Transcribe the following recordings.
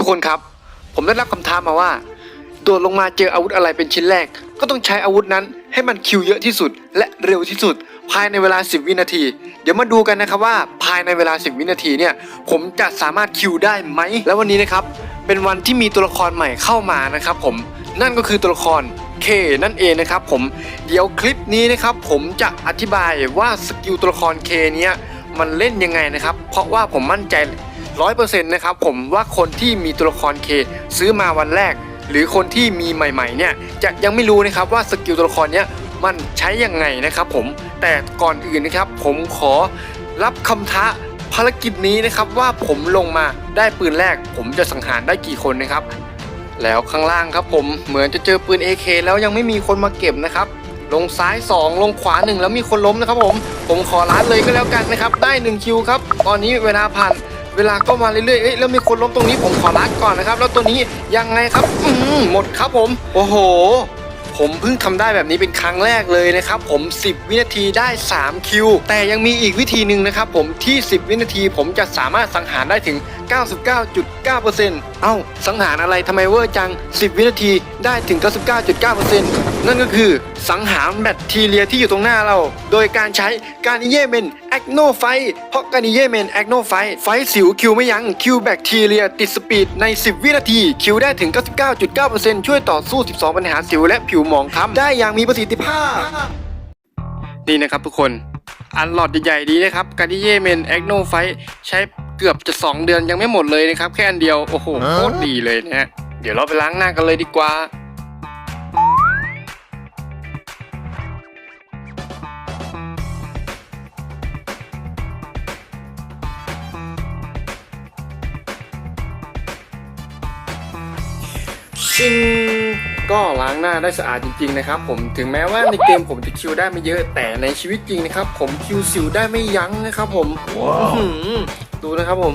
ทุกคนครับ ผมได้รับคำท้ามาว่าโดดลงมาเจออาวุธอะไรเป็นชิ้นแรก ก็ต้องใช้อาวุธนั้นให้มันคิวเยอะที่สุด และเร็วที่สุด ภายในเวลา 10 วินาที เดี๋ยวมาดูกันนะครับว่าภายในเวลา 10 วินาทีเนี่ยผมจะสามารถคิวได้ไหม แล้ววันนี้นะครับเป็นวันที่มีตัวละครใหม่เข้ามานะครับผมนั่นก็คือตัวละคร K นั่นเองนะครับผมเดี๋ยวคลิปนี้นะครับผมจะอธิบายว่าสกิลตัวละคร K เนี้ยมันเล่นยังไงนะครับเพราะว่าผมมั่นใจ ร้อยเปอร์เซ็นต์นะครับผมว่าคนที่มีตัวละคร K ซื้อมาวันแรก หรือคนที่มีใหม่ๆเนี่ยจะยังไม่รู้นะครับว่าสกิลตัวละครเนี้ยมันใช้ยังไงนะครับผมแต่ก่อนอื่นนะครับ ผมขอรับคำท้าภารกิจนี้นะครับว่าผมลงมาได้ปืนแรก ผมจะสังหารได้กี่คนนะครับ แล้วข้างล่างครับผมเหมือนจะเจอปืน AK แล้วยังไม่มีคนมาเก็บนะครับ ลงซ้าย 2 ลงขวา 1 แล้วมีคนล้มนะครับผม ผมขอล้านเลยก็แล้วกันนะครับ ได้ 1 คิวครับ ตอนนี้เวลาผ่าน เวลาก็มาเรื่อยๆเอ้ยแล้วมีคนล้มตรงนี้ผมขอล้านก่อนนะครับ แล้วตัวนี้ยังไงครับ อืมหมดครับผม โอ้โห ผมเพิ่งทำได้แบบนี้เป็นครั้งแรกเลยนะครับ ผม 10 วินาทีได้ 3 คิว แต่ยังมีอีกวิธีหนึ่งนะครับผมที่ 10 วินาทีผมจะสามารถสังหารได้ถึง 99.9%เอ้าสังหารอะไรทำไมเวอร์จัง 10 วินาทีได้ถึง 99.9% นั่นก็คือสังหารแบคทีเรียที่อยู่ตรงหน้าเรา โดยการใช้การิเยเมนแอคโนไฟเพราะการิเยเมนแอคโนไฟไฟสิวคิวไม่ยั้งคิวแบคทีเรียติดสปีดใน 10 วินาที คิวได้ถึง 99.9%ช่วยต่อสู้ 12 ปัญหาสิวและผิวหมองคล้ำได้อย่างมีประสิทธิภาพ นี่นะครับทุกคนอันหลอดใหญ่ๆดีนะครับการดิเยเมนแอคโนไฟใช้เกือบจะ 2 เดือนยังไม่หมดเลยนะครับ แค่อันเดียว โอ้โหโคตรดีเลยนะฮะเดี๋ยวเราไปล้างหน้ากันเลยดีกว่า ชิงก็ล้างหน้าได้สะอาดจริงๆนะครับผมถึงแม้ว่าในเกมผมจะคิวได้ไม่เยอะแต่ในชีวิตจริงนะครับผมคิวสิวได้ไม่ยั้งนะครับผมอื้อหือดูนะครับผม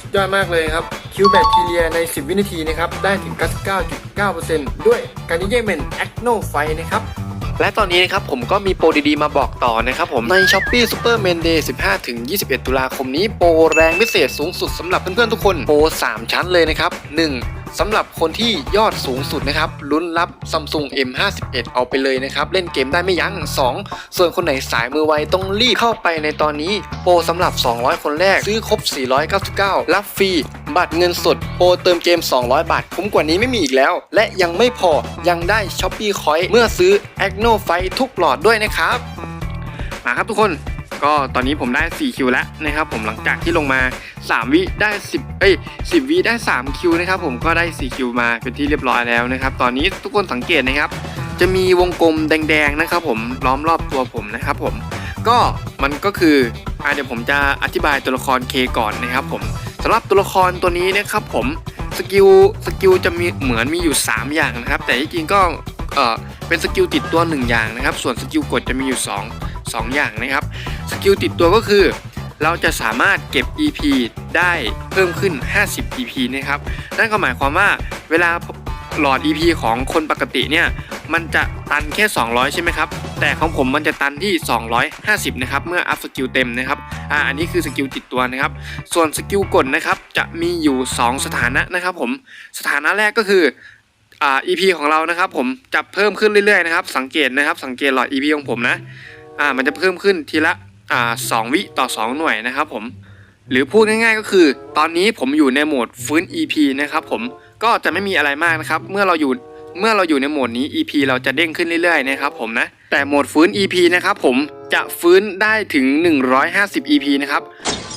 สุดยอดมากเลยครับคิวแบคทีเรียใน 10 วินาทีนะครับได้ถึง 99.9%ด้วยการนิเยเมนแอคโนไฟนะครับและตอนนี้นะครับผมก็มีโปรดีๆ มาบอกต่อนะครับผมใน s h อ p e e Super m a n Day 15 ถึง 21 ตุลาคมนี้โปรแรงพิเศษสูงสุดสำหรับเพื่อนๆ ทุกคน โปร 3 ชั้นเลยนะครับ 1. สำหรับคนที่ยอดสูงสุดนะครับลุ้นรับ Samsung M51 เอาไปเลยนะครับเล่นเกมได้ไม่ยั้ง 2. ส่วนคนไหนสายมือไวต้องรีบเข้าไปในตอนนี้ โปรสำหรับ 200 คนแรกซื้อครบ 499 รับฟรีบัตรเงินสด โปรเติมเกม 200 บาท คุ้มกว่านี้ไม่มีอีกแล้ว และยังไม่พอยังได้ s h o p e e Coin เมื่อซื้อ a g n o f i ทุกหลอดด้วยนะครับมาครับทุกคน ก็ตอนนี้ผมได้ 4 คิวแล้วนะครับผมหลังจากที่ลงมา 3 วิได้ 10 เอ้ย 10 วิได้ 3 คิวนะครับผมก็ได้ 4 คิวมาเป็นที่เรียบร้อยแล้วนะครับ ตอนนี้ทุกคนสังเกตนะครับ จะมีวงกลมแดงๆนะครับผมล้อมรอบตัวผมนะครับผมก็มันก็คืออะเดี๋ยวผมจะอธิบายตัวละคร K ก่อนนะครับผมสำหรับตัวละครตัวนี้นะครับผมสกิลสกิลจะมีเหมือนมีอยู่ 3 อย่างนะครับ แต่ที่จริงก็เออเป็นสกิลติดตัว 1 อย่างนะครับ ส่วนสกิลกดจะมีอยู่ 2 2 อย่างนะครับ สกิลติดตัวก็คือ เราจะสามารถเก็บ EP ได้เพิ่มขึ้น 50 EP นะครับ นั่นก็หมายความว่าเวลาหลอด EP ของคนปกติเนี่ยมันจะตันแค่ 200 ใช่ไหมครับ แต่ของผมมันจะตันที่ 250 นะครับ เมื่ออัพสกิลเต็มนะครับ อ่า อันนี้คือสกิลติดตัวนะครับ ส่วนสกิลกดนะครับ จะมีอยู่ 2 สถานะนะครับผม สถานะแรกก็คือ อ่า EP ของเรานะครับผม จะเพิ่มขึ้นเรื่อยๆนะครับ สังเกตนะครับ สังเกตหลอด EP ของผมนะ อ่ามันจะเพิ่มขึ้นทีละอ่าสองวิต่อ 2 หน่วยนะครับผมหรือพูดง่ายๆก็คือ ตอนนี้ผมอยู่ในโหมดฟื้น EP นะครับผมก็จะไม่มีอะไรมากนะครับ เมื่อเราอยู่เมื่อเราอยู่ในโหมดนี้ EP เราจะเด้งขึ้นเรื่อยๆนะครับผมนะแต่โหมดฟื้น EP นะครับผมจะฟื้นได้ถึง 150 EP นะครับ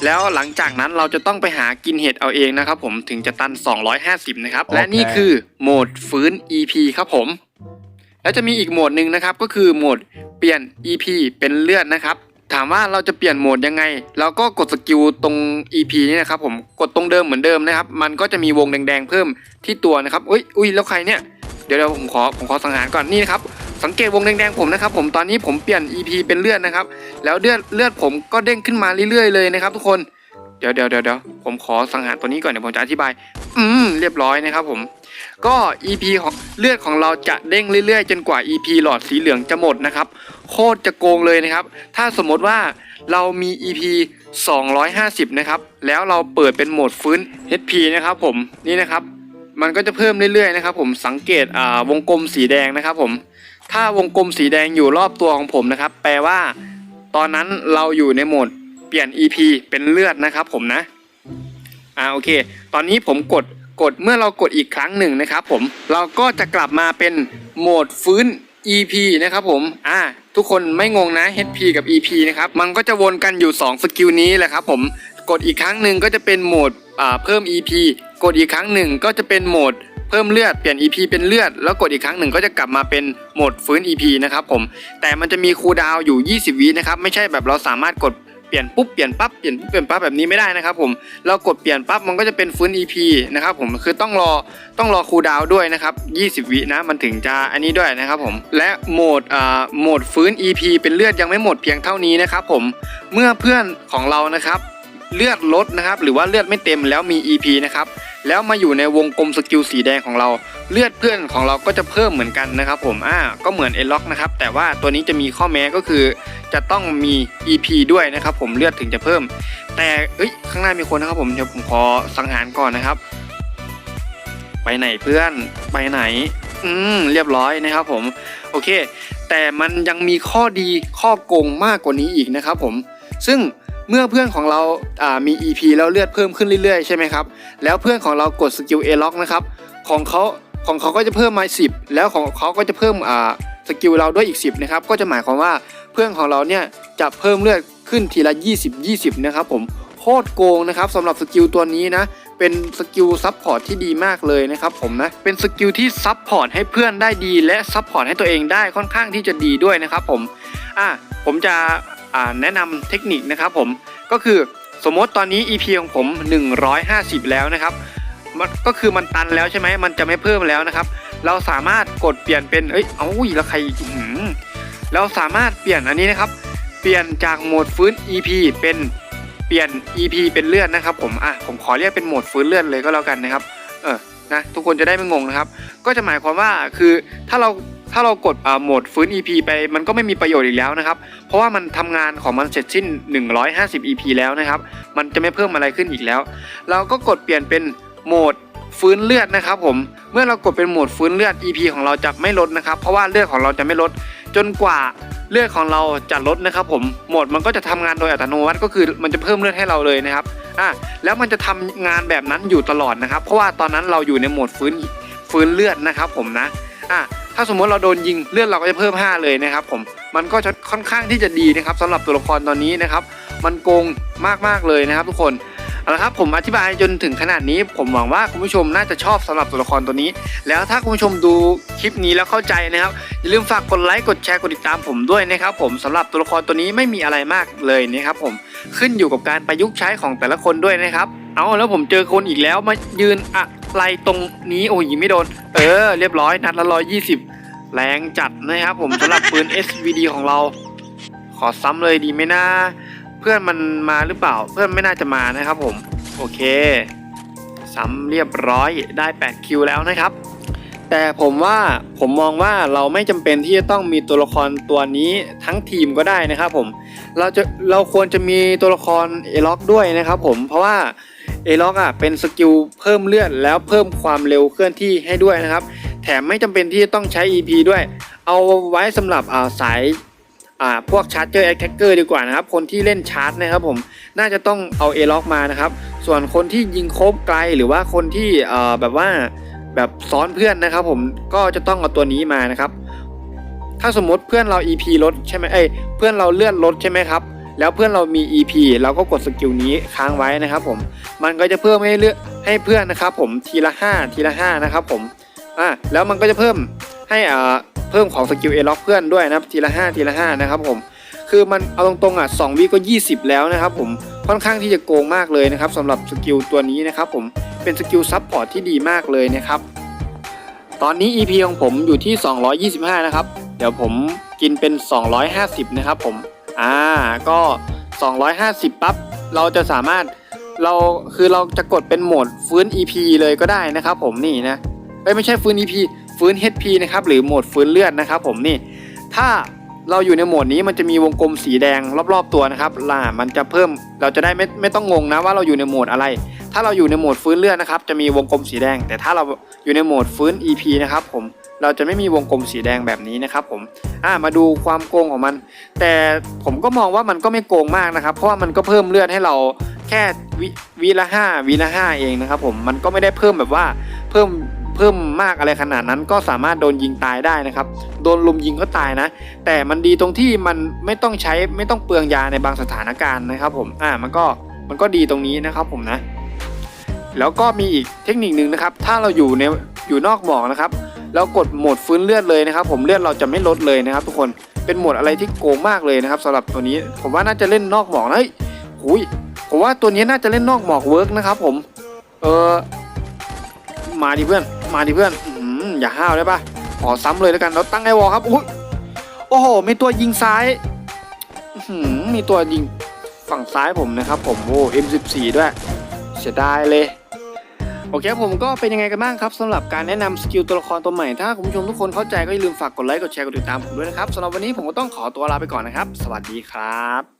แล้วหลังจากนั้นเราจะต้องไปหากินเห็ดเอาเองนะครับผมถึงจะตัน 250 นะครับและนี่คือโหมดฟื้น EP ครับผม แล้วจะมีอีกโหมดหนึ่งนะครับก็คือโหมดเปลี่ยน EP เป็นเลือดนะครับ ถามว่าเราจะเปลี่ยนโหมดยังไงเราก็กดสกิลตรง EP นี่นะครับผมกดตรงเดิมเหมือนเดิมนะครับ มันก็จะมีวงแดงๆเพิ่มที่ตัวนะครับอุ้ยอุ้ยแล้วใครเนี่ยเดี๋ยวเดี๋ยวผมขอผมขอสังหารก่อนนี่นะครับสังเกตวงแดงๆผมนะครับผมตอนนี้ผมเปลี่ยน EP เป็นเลือดนะครับ แล้วเลือดเลือดผมก็เด้งขึ้นมาเรื่อยๆเลยนะครับ ทุกคนเดี๋ยวเดี๋ยวเดี๋ยวเดี๋ยวผมขอสังหารตัวนี้ก่อนเดี๋ยวผมจะอธิบาย อืมเรียบร้อยนะครับผม ก็ EP ของเลือดของเราจะเด้งเรื่อยๆ จนกว่า EP หลอดสีเหลืองจะหมดนะครับ โคตรจะโกงเลยนะครับ ถ้าสมมติว่าเรามี EP 250 นะครับ แล้วเราเปิดเป็นโหมดฟื้น HP นะครับผมนี่นะครับ มันก็จะเพิ่มเรื่อยๆนะครับผมสังเกตอ่าวงกลมสีแดงนะครับผมถ้าวงกลมสีแดงอยู่รอบตัวของผมนะครับ แปลว่า ตอนนั้นเราอยู่ในโหมดเปลี่ยน EP เป็นเลือดนะครับผมนะอ่าโอเค ตอนนี้ผมกด กดเมื่อเรากดอีกครั้งหนึ่งนะครับผมเราก็จะกลับมาเป็นโหมดฟื้น EP นะครับผมอ่าทุกคนไม่งงนะ HP กับ EP นะครับมันก็จะวนกันอยู่2สกิลนี้แหละครับผมกดอีกครั้งหนึ่งก็จะเป็นโหมดอ่าเพิ่ม EP กดอีกครั้งหนึ่งก็จะเป็นโหมดเพิ่มเลือดเปลี่ยน EP เป็นเลือด แล้วกดอีกครั้งหนึ่งก็จะกลับมาเป็นโหมดฟื้น EP นะครับผมแต่มันจะมีคูลดาวอยู่ 20 วินะครับไม่ใช่แบบเราสามารถกด เปลี่ยนปุ๊บเปลี่ยนปั๊บเปลี่ยนปุ๊บเปลี่ยนปั๊บแบบนี้ไม่ได้นะครับผมเรากดเปลี่ยนปั๊บมันก็จะเป็นฟื้น EP นะครับผมคือต้องรอต้องรอคูลดาวด้วยนะครับ20 วินะมันถึงจะอันนี้ด้วยนะครับผมและโหมดอ่าโหมดฟื้น EP เป็นเลือดยังไม่หมดเพียงเท่านี้นะครับผมเมื่อเพื่อนของเรานะครับเลือดลดนะครับหรือว่าเลือดไม่เต็มแล้วมี EP นะครับ แล้วมาอยู่ในวงกลมสกิลสีแดงของเรา เลือดเพื่อนของเราก็จะเพิ่มเหมือนกันนะครับผมอ่าก็เหมือนเอล็อกนะครับแต่ว่าตัวนี้จะมีข้อแม้ก็คือ จะต้องมี EP ด้วยนะครับผมเลือดถึงจะเพิ่ม แต่เอ้ยข้างหน้ามีคนนะครับผมเดี๋ยวผมขอสังหารก่อนนะครับ ไปไหนเพื่อนไปไหนอืมเรียบร้อยนะครับผมโอเค แต่มันยังมีข้อดีข้อโกงมากกว่านี้อีกนะครับผมซึ่ง เมื่อเพื่อนของเราามี EP แล้วเลือดเพิ่มขึ้นเรื่อยๆ ใช่ไหมครับ แล้วเพื่อนของเรากดสกิล A ล็อกนะครับ ของเขาของเขาก็จะเพิ่มมา 10 แล้วของเขาก็จะเพิ่มสกิลเราด้วยอีก 10นะครับ ก็จะหมายความว่าเพื่อนของเราเนี่ยจะเพิ่มเลือดขึ้นทีละ 20 20 นะครับผม โคตรโกงนะครับสำหรับสกิลตัวนี้นะ เป็นสกิลซับพอร์ตที่ดีมากเลยนะครับผมนะ เป็นสกิลที่ซับพอร์ตให้เพื่อนได้ดี และซับพอร์ตให้ตัวเองได้ค่อนข้างที่จะดีด้วยนะครับผม อะ ผมจะ แนะนำเทคนิคนะครับผมก็คือสมมติตอนนี้ EP ของผม 150 แล้วนะครับมันก็คือมันตันแล้วใช่ไหมมันจะไม่เพิ่มแล้วนะครับ เราสามารถกดเปลี่ยนเป็นเอ้ยเอาอุ้ยแล้วใครเราสามารถเปลี่ยนอันนี้นะครับ เปลี่ยนจากโหมดฟื้น EP เป็นเปลี่ยน EP เป็นเลือดนะครับ ผมอะผมขอเรียกเป็นโหมดฟื้นเลือดเลยก็แล้วกันนะครับ เออนะทุกคนจะได้ไม่งงนะครับ ก็จะหมายความว่าคือถ้าเรา ถ้าเรากดโหมดฟื้น EP ไปมันก็ไม่มีประโยชน์อีกแล้วนะครับ เพราะว่ามันทำงานของมันเสร็จสิ้น 150 EP แล้วนะครับ มันจะไม่เพิ่มอะไรขึ้นอีกแล้ว เราก็กดเปลี่ยนเป็นโหมดฟื้นเลือดนะครับผม เมื่อเรากดเป็นโหมดฟื้นเลือด EP ของเราจะไม่ลดนะครับ เพราะว่าเลือดของเราจะไม่ลด จนกว่าเลือดของเราจะลดนะครับผม โหมดมันก็จะทำงานโดยอัตโนมัติก็คือมันจะเพิ่มเลือดให้เราเลยนะครับ อะ แล้วมันจะทำงานแบบนั้นอยู่ตลอดนะครับ เพราะว่าตอนนั้นเราอยู่ในโหมดฟื้นฟื้นเลือดนะครับผมนะ อะ ถ้าสมมติเราโดนยิงเลือดเราก็จะเพิ่ม 5 เลยนะครับผมมันก็จะค่อนข้างที่จะดีนะครับสำหรับตัวละครตอนนี้นะครับ มันโกงมากๆเลยนะครับ ทุกคนเอาละครับผมอธิบายจนถึงขนาดนี้ผมหวังว่าคุณผู้ชมน่าจะชอบสำหรับตัวละครตัวนี้ แล้วถ้าคุณผู้ชมดูคลิปนี้แล้วเข้าใจนะครับอย่าลืมฝากกดไลค์กดแชร์กดติดตามผมด้วยนะครับ ผมสำหรับตัวละครตัวนี้ไม่มีอะไรมากเลยนะครับผมขึ้นอยู่กับการประยุกต์ใช้ของแต่ละคนด้วยนะครับ เอาแล้วผมเจอคนอีกแล้วมายืนอะ ไรตรงนี้โอ้ยยิงไม่โดน เออ เรียบร้อยนัดละร้อยยี่สิบแรงจัดนะครับผมสำหรับปืน SVD ของเรา ขอซ้ำเลยดีไหมนะเพื่อนมันมาหรือเปล่า เพื่อนไม่น่าจะมานะครับผมโอเคซ้ำเรียบร้อยได้ 8 คิวแล้วนะครับ แต่ผมว่าผมมองว่าเราไม่จำเป็นที่จะต้องมีตัวละครตัวนี้ทั้งทีมก็ได้นะครับผม เราจะเราควรจะมีตัวละครเอล็อกด้วยนะครับผมเพราะว่าเอล็อกอะเป็นสกิลเพิ่มเลือดแล้วเพิ่มความเร็วเคลื่อนที่ให้ด้วยนะครับ แถมไม่จำเป็นที่จะต้องใช้ EP ด้วย เอาไว้สำหรับอ่าสายอ่าพวกชาร์จเจอร์แอคแท็กเกอร์ดีกว่านะครับ คนที่เล่นชาร์จนะครับผมน่าจะต้องเอาเอล็อกมานะครับ ส่วนคนที่ยิงโคบไกลหรือว่าคนที่อ่อแบบว่าแบบซ้อนเพื่อนนะครับผมก็จะต้องเอาตัวนี้มานะครับ ถ้าสมมติเพื่อนเรา EP ลดใช่ไหมเอ้ยเพื่อนเราเลื่อนลดใช่ไหมครับ แล้วเพื่อนเรามี EP เราก็กดสกิลนี้ค้างไว้นะครับผม มันก็จะเพิ่มให้เลือกให้เพื่อนนะครับผมทีละ 5 ทีละ 5 นะครับผม อ่าแล้วมันก็จะเพิ่มให้อ่าเพิ่มของสกิลเอล็อกเพื่อนด้วยนะครับทีละ 5 ทีละ 5 นะครับผม คือมันเอาตรงๆอะ2วิก็ 20 แล้วนะครับผม ค่อนข้างที่จะโกงมากเลยนะครับสำหรับสกิลตัวนี้นะครับผม เป็นสกิลซับพอร์ตที่ดีมากเลยนะครับ ตอนนี้ EP ของผมอยู่ที่ 225 นะครับ เดี๋ยวผมกินเป็น 250 นะครับผม อ่า ก็ 250 ปั๊บ เราจะสามารถ เรา คือเราจะกดเป็นโหมดฟื้น EP เลยก็ได้นะครับผมนี่นะไม่ใช่ฟื้น EP ฟื้น HP นะครับ หรือโหมดฟื้นเลือดนะครับผมนี่ ถ้าเราอยู่ในโหมดนี้มันจะมีวงกลมสีแดงรอบๆตัวนะครับล่ามันจะเพิ่ม เราจะได้ไม่ไม่ต้องงงนะว่าเราอยู่ในโหมดอะไร ถ้าเราอยู่ในโหมดฟื้นเลือดนะครับ จะมีวงกลมสีแดง แต่ถ้าเราอยู่ในโหมดฟื้น EP นะครับผม เราจะไม่มีวงกลมสีแดงแบบนี้นะครับผมอ่ามาดูความโกงของมัน แต่ผมก็มองว่ามันก็ไม่โกงมากนะครับ เพราะว่ามันก็เพิ่มเลือดให้เราแค่วิวิละห้าวิละห้าเองนะครับผมมันก็ไม่ได้เพิ่มแบบว่าเพิ่มเพิ่มมากอะไรขนาดนั้นก็สามารถโดนยิงตายได้นะครับ โดนลุมยิงก็ตายนะ แต่มันดีตรงที่มันไม่ต้องใช้ไม่ต้องเปลืองยาในบางสถานการณ์นะครับ ผมอ่ามันก็มันก็ดีตรงนี้นะครับผมนะ แล้วก็มีอีกเทคนิคหนึ่งนะครับ ถ้าเราอยู่ในอยู่นอกหมอกนะครับ แล้วกดโหมดฟื้นเลือดเลยนะครับ ผมเลือดเราจะไม่ลดเลยนะครับ ทุกคนเป็นโหมดอะไรที่โกงมากเลยนะครับสำหรับตัวนี้ผมว่าน่าจะเล่นนอกหมอกนะเฮ้ยหุยผมว่าตัวนี้น่าจะเล่นนอกหมอกเวิร์กนะครับผมเออมาดิเพื่อน มาดิเพื่อนอืมอย่าห้าวได้ปะขอซ้ำเลยแล้วกันเราตั้งไอวอลครับอุ้ยโอ้โหมีตัวยิงซ้ายหือมีตัวยิงฝั่งซ้ายผมนะครับ ผมโอ้ M14 ด้วยเสียดายเลย โอเคผมก็เป็นยังไงกันบ้างครับสำหรับการแนะนำสกิลตัวละครตัวใหม่ ถ้าคุณผู้ชมทุกคนเข้าใจก็อย่าลืมฝากกดไลค์กดแชร์กดติดตามผมด้วยนะครับสำหรับวันนี้ผมก็ต้องขอตัวลาไปก่อนนะครับ สวัสดีครับ